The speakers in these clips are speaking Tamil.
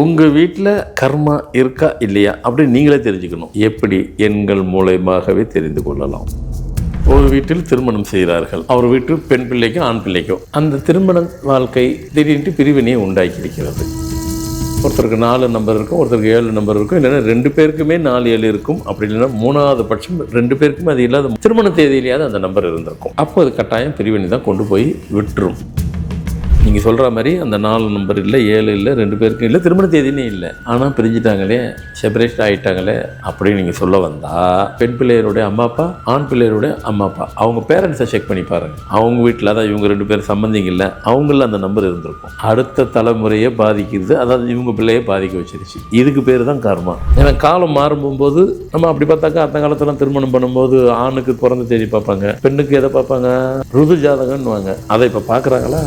உங்கள் வீட்டில் கர்மா இருக்கா இல்லையா அப்படின்னு நீங்களே தெரிஞ்சுக்கணும். எப்படி? எண்கள் மூலயமாகவே தெரிந்து கொள்ளலாம். ஒரு வீட்டில் திருமணம் செய்கிறார்கள். அவர் வீட்டில் பெண் பிள்ளைக்கும் ஆண் பிள்ளைக்கும். அந்த திருமண வாழ்க்கை திடீர்னு பிரிவினையை உண்டாக்கி இருக்கிறது ஒருத்தருக்கு நாலு நம்பர் இருக்கும் ஒருத்தருக்கு ஏழு நம்பர் இருக்கும் இல்லைன்னா ரெண்டு பேருக்குமே நாலு ஏழு இருக்கும். அப்படி இல்லைன்னா மூணாவது பட்சம் ரெண்டு பேருக்குமே அது இல்லாத திருமண தேதியிலேயாவது அந்த நம்பர் இருந்திருக்கும். அப்போ அது கட்டாயம் பிரிவினை தான் கொண்டு போய் விட்டுரும். நீங்கள் சொல்கிற மாதிரி அந்த நாலு நம்பர் இல்லை ஏழு இல்லை ரெண்டு பேருக்கும் இல்லை திருமண தேதினே இல்லை. ஆனால் பிரிஞ்சிட்டாங்களே செப்பரேட் ஆகிட்டாங்களே அப்படின்னு நீங்கள் சொல்ல வந்தால் பெண் பிள்ளையருடைய அம்மா அப்பா ஆண் பிள்ளையருடைய அம்மா அப்பா அவங்க பேரண்ட்ஸை செக் பண்ணி பாருங்கள் அவங்க வீட்டில் அதான் இவங்க ரெண்டு பேரும் சம்மந்திங்க இல்லை அவங்கள அந்த நம்பர் இருந்திருக்கும். அடுத்த தலைமுறையை பாதிக்கிறது அதாவது இவங்க பிள்ளையை பாதிக்க வச்சிருச்சு. இதுக்கு பேர் தான் காரணம் ஏன்னா காலம் மாறும்போது நம்ம அப்படி பார்த்தாக்கா அந்த காலத்துல திருமணம் பண்ணும்போது ஆணுக்கு பிறந்த தேதி பார்ப்பாங்க பெண்ணுக்கு எதை பார்ப்பாங்க? ருது ஜாதகம்னுவாங்க அதை இப்போ பார்க்குறாங்களா?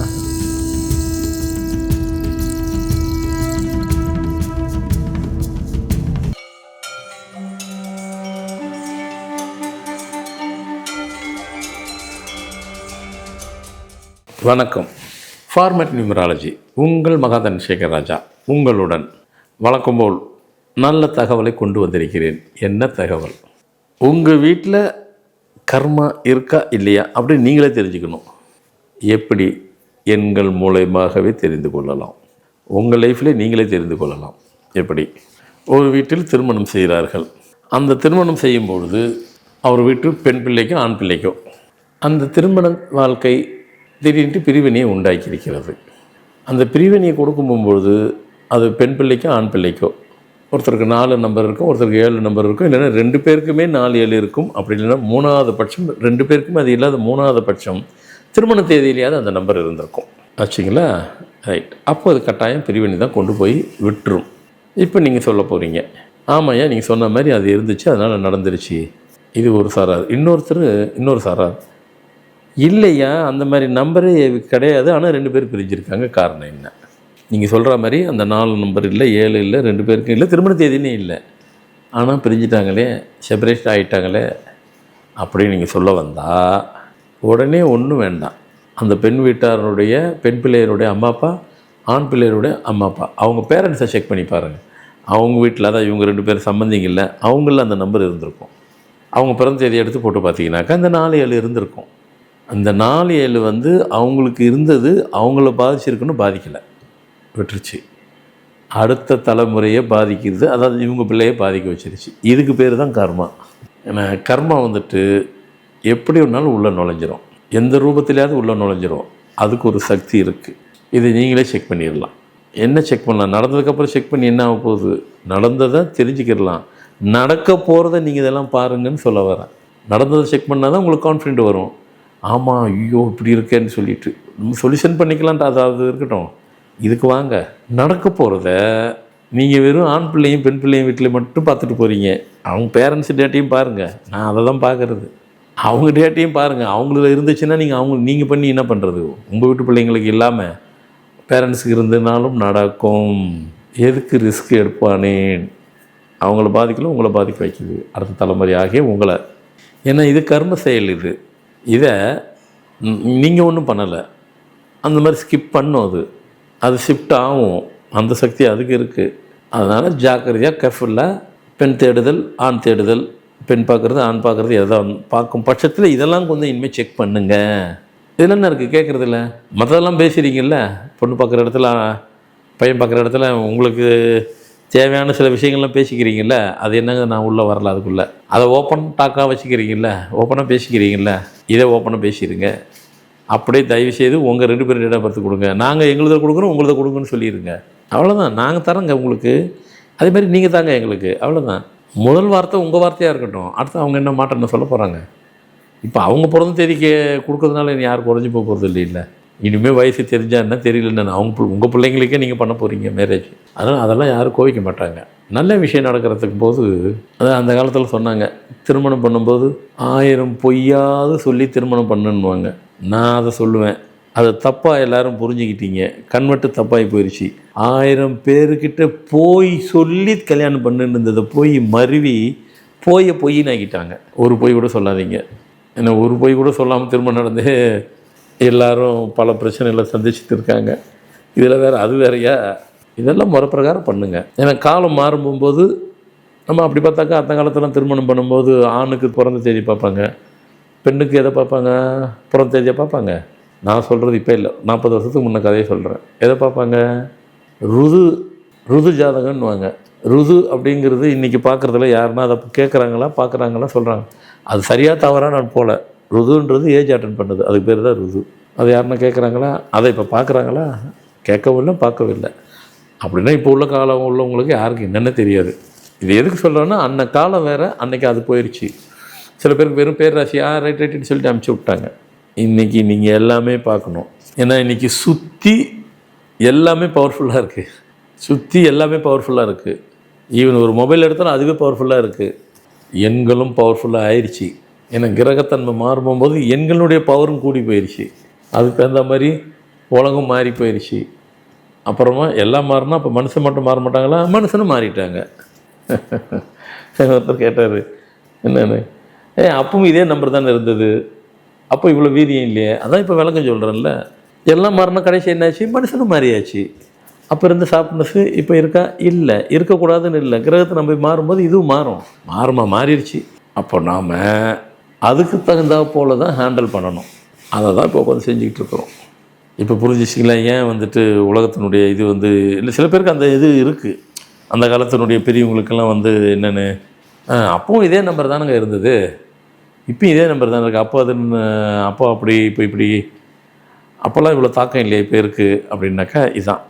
வணக்கம். ஃபார்மட் நியூமராலஜி உங்கள் மகாதன் சேகர் ராஜா உங்களுடன் வழக்கம் போல் நல்ல தகவலை கொண்டு வந்திருக்கிறேன். என்ன தகவல்? உங்கள் வீட்டில் கர்மா இருக்கா இல்லையா அப்படின்னு நீங்களே தெரிஞ்சுக்கணும். எப்படி? எண்கள் மூலயமாகவே தெரிந்து கொள்ளலாம். உங்கள் லைஃப்லேயே நீங்களே தெரிந்து கொள்ளலாம். எப்படி? ஒரு வீட்டில் திருமணம் செய்கிறார்கள். அந்த திருமணம் செய்யும் பொழுது அவர் வீட்டு பெண் பிள்ளைக்கும் ஆண் பிள்ளைக்கும் அந்த திருமண வாழ்க்கை திடீர்னு பிரிவினையை உண்டாக்கியிருக்கிறது. அந்த பிரிவினையை கொடுக்கும்போது அது பெண் பிள்ளைக்கோ ஆண் பிள்ளைக்கோ. ஒருத்தருக்கு நாலு நம்பர் இருக்கும் ஒருத்தருக்கு ஏழு நம்பர் இருக்கும் இல்லைன்னா ரெண்டு பேருக்குமே நாலு ஏழு இருக்கும். அப்படி இல்லைன்னா மூணாவது பட்சம் ரெண்டு பேருக்குமே அது இல்லாத மூணாவது பட்சம் திருமண தேதியிலேயாவது அந்த நம்பர் இருந்திருக்கும். ஆச்சுங்களா? ரைட் அப்போ அது கட்டாயம் பிரிவினை தான் கொண்டு போய் விட்டுரும். இப்போ நீங்கள் சொல்ல போகிறீங்க ஆமாய்யா நீங்கள் சொன்ன மாதிரி அது இருந்துச்சு அதனால் நடந்துருச்சு. இது ஒரு சாரார் இன்னொருத்தர் இன்னொரு சாரார். இல்லையா? அந்த மாதிரி நம்பரே கிடையாது. ஆனால் ரெண்டு பேர் பிரிஞ்சிருக்காங்க. காரணம் என்ன? நீங்கள் சொல்கிற மாதிரி அந்த நாலு நம்பர் இல்லை ஏழு இல்லை ரெண்டு பேருக்கும் இல்லை திருமண தேதினே இல்லை. ஆனால் பிரிஞ்சிட்டாங்களே செப்பரேட் ஆகிட்டாங்களே அப்படின்னு நீங்கள் சொல்ல வந்தால் உடனே ஒன்றும் வேண்டாம். அந்த பெண் வீட்டாருடைய பெண் பிள்ளையருடைய அம்மா அப்பா ஆண் பிள்ளையருடைய அம்மா அப்பா. அவங்க பேரண்ட்ஸை செக் பண்ணி பாருங்கள் அவங்க வீட்டில் தான் இவங்க ரெண்டு பேரும் சம்மந்திங்க இல்லை. அவங்களில் அந்த நம்பர் இருந்திருக்கும். அவங்க பிறந்த தேதி எடுத்து போட்டு பார்த்தீங்கன்னாக்கா அந்த நாலு ஏழு இருந்திருக்கும். அந்த நாலு ஏழு வந்து அவங்களுக்கு இருந்தது அவங்கள பாதிச்சிருக்குன்னு பாதிக்கலை. விட்டுருச்சு. அடுத்த தலைமுறையை பாதிக்கிறது அதாவது இவங்க பிள்ளையை பாதிக்க வச்சிருச்சு. இதுக்கு பேர் தான் கர்மா. ஏன்னா கர்மா வந்துட்டு எப்படி வேணாலும் உள்ளே நுழைஞ்சிரும். எந்த ரூபத்திலேயாவது உள்ளே நுழைஞ்சிரும். அதுக்கு ஒரு சக்தி இருக்குது இதை நீங்களே செக் பண்ணிடலாம். என்ன செக் பண்ணலாம்? நடந்ததுக்கப்புறம் செக் பண்ணி என்ன ஆக போகுது? நடந்ததை தெரிஞ்சுக்கிடலாம். நடக்க போகிறத நீங்கள் இதெல்லாம் பாருங்கன்னு சொல்ல வரேன். நடந்ததை செக் பண்ணால் தான் உங்களுக்கு கான்ஃபிடென்ட் வரும். ஆமாம் ஐயோ இப்படி இருக்கேன்னு சொல்லிட்டு. நம்ம சொல்யூஷன் பண்ணிக்கலான்ட்டு அதாவது இருக்கட்டும். இதுக்கு வாங்க. நடக்க போகிறத நீங்கள் வெறும் ஆண் பிள்ளையும் பெண் பிள்ளையும் வீட்டில் மட்டும் பார்த்துட்டு போகிறீங்க அவங்க பேரண்ட்ஸ் டேட்டையும் பாருங்கள் நான் அதை தான் பார்க்குறது. அவங்க டேட்டையும் பாருங்கள் அவங்கள இருந்துச்சுன்னா நீங்கள் அவங்க நீங்கள் பண்ணி என்ன பண்ணுறது உங்கள் வீட்டு பிள்ளைங்களுக்கு இல்லாமல் பேரண்ட்ஸுக்கு இருந்தனாலும் நடக்கும். எதுக்கு ரிஸ்க் எடுப்பானேன் அவங்கள பாதிக்கல உங்களை பாதிக்க வைக்குது. அடுத்த தலைமுறை ஆகிய உங்களை. ஏன்னா இது கர்ம செயல் இது. இதை நீங்கள் ஒன்றும் பண்ணலை. அந்த மாதிரி ஸ்கிப் பண்ணும் அது. அது ஷிஃப்ட் ஆகும். அந்த சக்தி அதுக்கு இருக்குது அதனால் ஜாக்கிரதையாக கேர்ஃபுல்லாக பெண் தேடுதல் ஆண் தேடுதல் பெண் பார்க்குறது ஆண் பார்க்குறது எதாவது பார்க்கும் பட்சத்தில் இதெல்லாம் கொஞ்சம் இனிமேல் செக் பண்ணுங்க. இதில் என்ன இருக்குது கேட்குறதில்ல மற்றதெல்லாம் பேசுகிறீங்கல்ல பொண்ணு பார்க்குற இடத்துல பையன் பார்க்குற இடத்துல உங்களுக்கு தேவையான சில விஷயங்கள்லாம் பேசிக்கிறீங்கல்ல? அது என்னங்க நான் உள்ளே வரல அதுக்குள்ளே? அதை ஓப்பன் டாக்காக வச்சுக்கிறீங்கல்ல? ஓப்பனாக பேசிக்கிறீங்கல்ல? இதை ஓப்பனாக பேசிடுங்க அப்படியே தயவு செய்து உங்கள் ரெண்டு பேரும் இடம் பார்த்து கொடுங்க. நாங்கள் எங்களுதை கொடுக்குறோம் உங்களுதை கொடுங்கன்னு சொல்லிடுங்க அவ்வளோதான் நாங்கள் தரோங்க உங்களுக்கு. அதே மாதிரி நீங்கள் தாங்க எங்களுக்கு. அவ்வளோதான் முதல் வார்த்தை உங்கள் வார்த்தையாக இருக்கட்டும். அடுத்து அவங்க என்ன மாட்டேன்னு சொல்ல போகிறாங்க இப்போ அவங்க பிறந்த தேதிக்கு கொடுக்கறதுனால யார் யாரும் குறைஞ்சி போக போகிறது இல்லை இல்லை. இனிமேல் வயசு தெரிஞ்சால் என்ன தெரியலன்னு அவங்க உங்கள் பிள்ளைங்களுக்கே நீங்கள் பண்ண போகிறீங்க மேரேஜ் அதனால் அதெல்லாம் யாரும் கோவிக்க மாட்டாங்க. நல்ல விஷயம் நடக்கிறதுக்கு போது அதான் அந்த காலத்தில் சொன்னாங்க திருமணம் பண்ணும்போது ஆயிரம் பொய்யாவது சொல்லி திருமணம் பண்ணுன்னுவாங்க. நான் அதை சொல்லுவேன். அதை தப்பாக எல்லாரும் புரிஞ்சுக்கிட்டீங்க. கன்வெர்ட்டு தப்பாகி போயிடுச்சு ஆயிரம் பேருக்கிட்ட போய் சொல்லி கல்யாணம் பண்ணுன்னு இருந்ததை போய் மருவி போய பொய்ன்னு ஆக்கிட்டாங்க ஒரு பொய் கூட சொல்லாதீங்க. ஏன்னா ஒரு பொய் கூட சொல்லாமல் திருமணம் நடந்து எல்லாரும் பல பிரச்சனைகளை சந்திச்சுட்டு இருக்காங்க இதில் வேறு அது வேறையா? இதெல்லாம் முறை பிரகாரம் பண்ணுங்கள் ஏன்னா காலம் மாறும்போது நம்ம அப்படி பார்த்தாக்கா அந்த காலத்தில் திருமணம் பண்ணும்போது ஆணுக்கு பிறந்த தேதி பார்ப்பாங்க. பெண்ணுக்கு எதை பார்ப்பாங்க? பிறந்த தேதியை பார்ப்பாங்க. நான் சொல்கிறது இப்போ இல்லை. நாற்பது வருஷத்துக்கு முன்ன கதையை சொல்கிறேன் எதை பார்ப்பாங்க? ருது ருது ஜாதகம்னுவாங்க ருது அப்படிங்கிறது இன்றைக்கி பார்க்குறதுல யாருன்னா அதை கேட்குறாங்களா பார்க்குறாங்களா சொல்கிறாங்க அது சரியாக தவறாக நான் போகல ருதுன்றது ஏஜ் அட்டன் பண்ணுது. அதுக்கு பேர் தான் ருது. அது யாருன்னா கேட்குறாங்களா அதை இப்போ பார்க்குறாங்களா கேட்கவும் இல்லை பார்க்கவும் இல்லை. அப்படின்னா இப்போ உள்ள காலம் உள்ளவங்களுக்கு யாருக்கு என்னென்ன தெரியாது. இது எதுக்கு சொல்கிறேன்னா அன்ன காலம் வேறு அன்னைக்கு அது போயிடுச்சு சில பேருக்கு வெறும் பேர் ராசி ஆ ரைட் ரைட்டுன்னு சொல்லிட்டு அமுச்சு விட்டாங்க. இன்றைக்கி நீங்கள் எல்லாமே பார்க்கணும். ஏன்னா இன்றைக்கி சுற்றி எல்லாமே பவர்ஃபுல்லாக இருக்குது சுற்றி எல்லாமே பவர்ஃபுல்லாக இருக்குது ஈவன் ஒரு மொபைல் எடுத்தாலும் அதுவே பவர்ஃபுல்லாக இருக்குது எண்களும் பவர்ஃபுல்லாக ஆயிடுச்சு ஏன்னா கிரகத்தன்மை மாறும்போது எண்களுடைய பவரும் கூடி போயிடுச்சு அதுக்கு தகுந்த மாதிரி உலகம் மாறி போயிடுச்சு அப்புறமா எல்லாம் மாறினா அப்போ மனுஷன் மட்டும் மாற மாட்டாங்களா? மனுஷனும் மாறிட்டாங்க. ஒருத்தர் கேட்டார் என்னென்னு? ஏ அப்பவும் இதே நம்பர் தானே இருந்தது. அப்போ இவ்வளோ வீரியம் இல்லையே. அதான் இப்போ விளக்கம் சொல்கிறேன்ல எல்லாம் மாறினா கடைசி என்னாச்சு மனுஷனும் மாறியாச்சு. அப்போ இருந்த சாப்பிட்னஸு இப்போ இருக்கா? இல்லை இருக்கக்கூடாதுன்னு இல்லை. கிரகத்தை நம்ம மாறும்போது இதுவும் மாறும். மாறுமா மாறிடுச்சு அப்போ நாம் அதுக்கு தகுந்தா போல தான் ஹேண்டில் பண்ணணும். அதை தான் இப்போ உட்காந்து செஞ்சுக்கிட்டு இருக்கிறோம். இப்போ புரிஞ்சிச்சிங்களா? ஏன் வந்துட்டு உலகத்தினுடைய இது வந்து இல்லை சில பேருக்கு அந்த இது இருக்குது அந்த காலத்தினுடைய பெரியவங்களுக்கெல்லாம் வந்து என்னென்னு அப்பவும் இதே நம்பர் தானுங்க இருந்தது. இப்போ இதே நம்பர் தானே இருக்குது அப்போ அது அப்போ அப்படி இப்போ இப்படி அப்போல்லாம் இவ்வளோ தாக்கம் இல்லையா இப்போ இருக்குது அப்படின்னாக்கா இதுதான்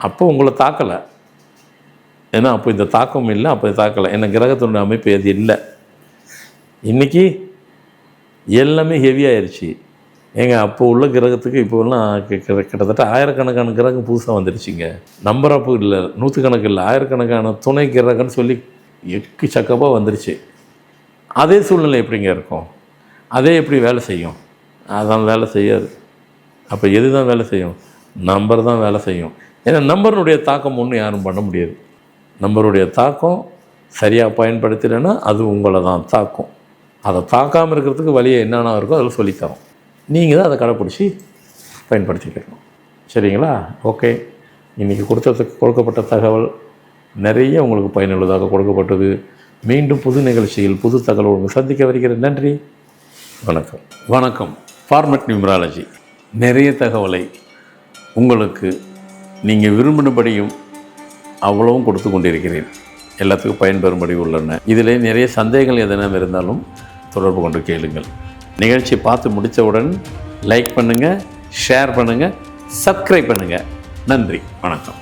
அப்போ உங்களை தாக்கலை. ஏன்னா அப்போ இந்த தாக்கம் இல்லை அப்போ தாக்கலை. ஏன்னா கிரகத்தினுடைய அமைப்பு அது இல்லை. இன்றைக்கி எல்லாமே ஹெவியாகிருச்சு ஏங்க அப்போ உள்ள கிரகத்துக்கு இப்போலாம் கிட்டத்தட்ட ஆயிரக்கணக்கான கிரகம் புதுசாக வந்துருச்சுங்க நம்பர் அப்போ இல்லை நூற்றுக்கணக்கு இல்லை ஆயிரக்கணக்கான துணை கிரகம்னு சொல்லி எக்கு சக்கப்பாக வந்துருச்சு. அதே சூழ்நிலை எப்படிங்க இருக்கும்? அதே எப்படி வேலை செய்யும்? அதான் வேலை செய்யாது. அப்போ எது தான் வேலை செய்யும்? நம்பர் தான் வேலை செய்யும். ஏன்னா நம்பருடைய தாக்கம் ஒன்றும் யாரும் பண்ண முடியாது. நம்பருடைய தாக்கம் சரியாக பயன்படுத்தினா அது உங்களை தான் தாக்கும். அதை தாக்காமல் இருக்கிறதுக்கு வழியை என்னென்ன இருக்கோ அதில் சொல்லித்தரோம். நீங்கள் தான் அதை கடைப்பிடிச்சி பயன்படுத்திக்கணும் சரிங்களா? ஓகே. இன்றைக்கி கொடுத்ததுக்கு கொடுக்கப்பட்ட தகவல் நிறைய உங்களுக்கு பயனுள்ளதாக கொடுக்கப்பட்டது. மீண்டும் புது நிகழ்ச்சியில் புது தகவல் உங்களுக்கு சந்திக்க வருகிறேன். நன்றி. வணக்கம். வணக்கம். ஃபார்மட் நியூமராலஜி நிறைய தகவலை உங்களுக்கு நீங்கள் விரும்பினபடியும் அவ்வளவும் கொடுத்து கொண்டிருக்கிறேன். எல்லாத்துக்கும் பயன்பெறும்படி உள்ளன. இதில் நிறைய சந்தேகங்கள் எதனா இருந்தாலும் தொடர்பு கொண்டு கேளுங்கள். நிகழ்ச்சி பார்த்து முடித்தவுடன் லைக் பண்ணுங்கள் ஷேர் பண்ணுங்கள் சப்ஸ்கிரைப் பண்ணுங்கள் நன்றி வணக்கம்.